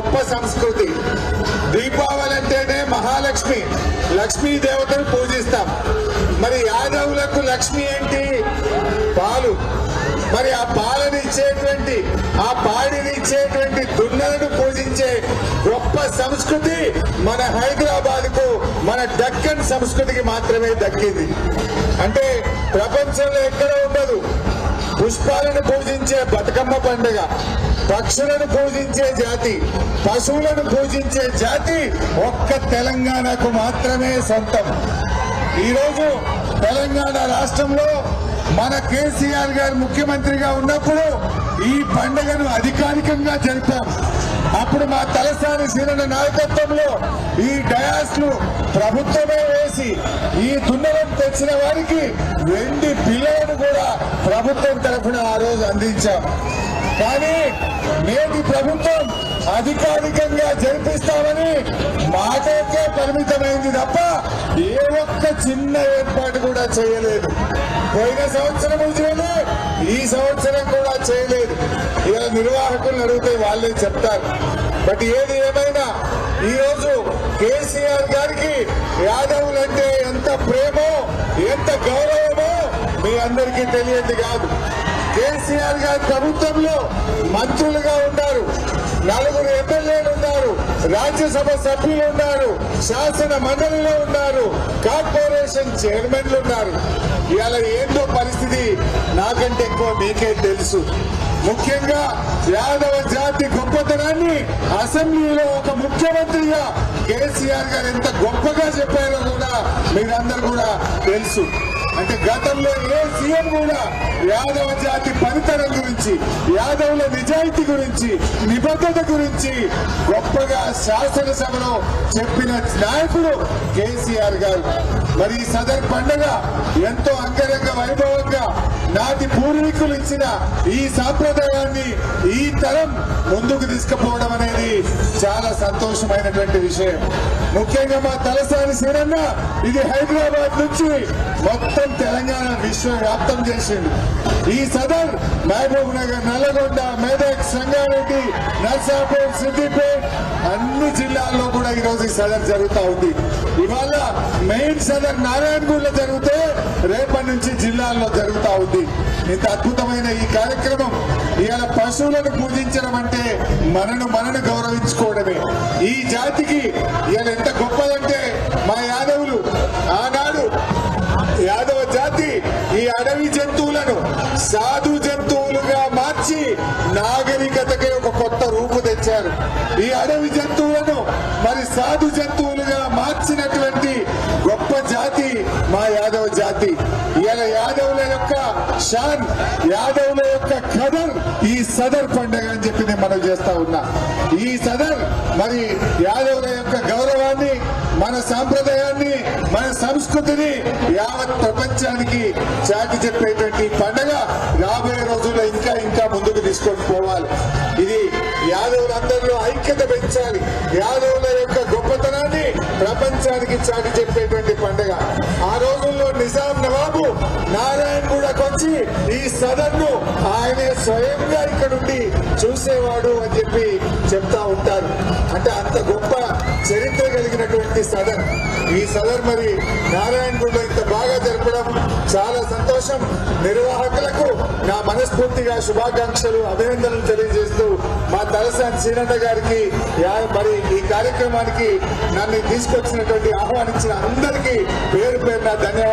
గొప్ప సంస్కృతి. దీపావళి అంటేనే మహాలక్ష్మి. లక్ష్మీ దేవతను పూజిస్తాం. మరి యాదవులకు లక్ష్మి ఏంటి? పాలు. మరి ఆ పాలను ఇచ్చేటువంటి ఆ పాడిని ఇచ్చేటువంటి దున్నలను పూజించే గొప్ప సంస్కృతి మన హైదరాబాద్కు మన దక్కన్ సంస్కృతికి మాత్రమే దక్కింది. అంటే ప్రపంచంలో ఎక్కడ ఉండదు. పుష్పాలను పూజించే బతుకమ్మ పండుగ. పక్షులను పూజించే జాతి పశువులను పూజించే జాతి ఒక్క తెలంగాణకు మాత్రమే సొంతం. ఈరోజు తెలంగాణ రాష్ట్రంలో మన కేసీఆర్ గారు ముఖ్యమంత్రిగా ఉన్నప్పుడు ఈ పండుగను అధికారికంగా జరిపాం. ఇప్పుడు మా తలసాని సీనన్న నాయకత్వంలో ఈ డయాస్ను ప్రభుత్వమే వేసి ఈ దున్నలను తెచ్చిన వారికి వెండి పిల్లలను కూడా ప్రభుత్వం తరఫున ఆ రోజు అందించాం. కానీ నేటి ప్రభుత్వం అధికారికంగా జరిపిస్తామని మాటకే పరిమితమైంది తప్ప ఏ ఒక్క చిన్న ఏర్పాటు కూడా చేయలేదు. పోయిన సంవత్సరం ఈ సంవత్సరం కూడా చేయలేదు. నిర్వాహకులను అడిగితే వాళ్ళే చెప్తారు. బట్ ఏది ఏమైనా ఈ రోజు కేసీఆర్ గారికి యాదవులంటే ఎంత ప్రేమో ఎంత గౌరవమో మీ అందరికీ తెలియదు కాదు. కేసీఆర్ గారి ప్రభుత్వంలో మంత్రులుగా ఉన్నారు నలుగురు ఎమ్మెల్యేలు ఉన్నారు. రాజ్యసభ సభ్యులు ఉన్నారు. శాసన మండలిలో ఉన్నారు. కార్పొరేషన్ చైర్మన్లు ఉన్నారు. ఇవాళ ఏంటో పరిస్థితి నాకంటే ఎక్కువ మీకే తెలుసు. ముఖ్యంగా యాదవ జాతి గొప్పతనాన్ని అసెంబ్లీలో ఒక ముఖ్యమంత్రిగా కేసీఆర్ గారు ఎంత గొప్పగా చెప్పారో కూడా మీరందరూ కూడా తెలుసు. అంటే గతంలో ఏ సీఎం కూడా యాదవ జాతి పనితనం గురించి యాదవుల నిజాయితీ గురించి నిబద్ధత గురించి గొప్పగా శాసనసభలో చెప్పిన నాయకుడు కేసీఆర్ గారు. మరి ఈ సదర్ పండుగ ఎంతో అంగరంగ వైభవంగా నాటి పూర్వీకులు ఇచ్చిన ఈ సాంప్రదాయాన్ని ఈ తరం ముందుకు తీసుకుపోవడం అనేది చాలా సంతోషమైనటువంటి విషయం. ముఖ్యంగా మా తలసాని సీనన్న ఇది హైదరాబాద్ నుంచి మొత్తం తెలంగాణ విశ్వవ్యాప్తం చేసిండు. ఈ సదర్ మహబూబ్ నగర్ నల్లగొండ మెదక్ సంగారెడ్డి నర్సాపూర్ సిద్దిపేట్ అన్ని జిల్లాల్లో కూడా ఈ రోజు ఈ సదర్ జరుగుతా ఉంది. ఇవాళ మెయిన్ సదర్ నారాయణగూడలో జరిగితే రేపటి నుంచి జిల్లాల్లో జరుగుతా ఉంది. ఇంత అద్భుతమైన ఈ కార్యక్రమం ఇవాళ పశువులను పూజించడం అంటే మనను మనను గౌరవించుకోవడమే. ఈ జాతికి ఇవాళ ఎంత గొప్పదంటే మా యాదవులు ఆనాడు యాదవ జాతి ఈ అడవి జంతువులను సాధు జంతువులుగా మార్చి నాగరికతకి ఒక కొత్త రూపు తెచ్చారు. ఈ అడవి జంతువులను మరి సాధు జంతువులుగా మార్చినటువంటి గొప్ప జాతి మా యాదవ జాతి. ఇలా యాదవుల యొక్క షాన్ యాదవుల యొక్క కదర్ ఈ సదర్ పండుగ అని చెప్పి నేను మనం చేస్తా ఉన్నా. ఈ సదర్ మరి యాదవుల యొక్క గౌరవాన్ని మన సాంప్రదాయాన్ని మన సంస్కృతిని యావత్ ప్రపంచానికి చాటి చెప్పేటువంటి పండగ రాబోయే రోజుల్లో ఇంకా ఇంకా ముందుకు తీసుకొని పోవాలి. ఇది యాదవులందరిలో ఐక్యత పెంచాలి. యాదవులు ప్రపంచానికి చాటి చెప్పేటువంటి పండుగ. ఆ రోజుల్లో నిజాం నవాబు నారాయణగూడకు వచ్చి ఈ సదన్ను ఆయనే స్వయంగా ఇక్కడుండి చూసేవాడు అని చెప్పి చెప్తా ఉంటారు. అంటే అంత గొప్ప చరిత్ర కలిగినటువంటి సదన్. ఈ సదన్ మరి నారాయణగూడలో ఇంత బాగా జరపడం చాలా సంతోషం. నిర్వాహకులకు నా మనస్ఫూర్తిగా శుభాకాంక్షలు అభినందనలు తెలియజేస్తూ తలసాని శ్రీనంద గారికి మరి ఈ కార్యక్రమానికి నన్ను తీసుకొచ్చినటువంటి ఆహ్వానించిన అందరికీ పేరు పేరున ధన్యవాదాలు.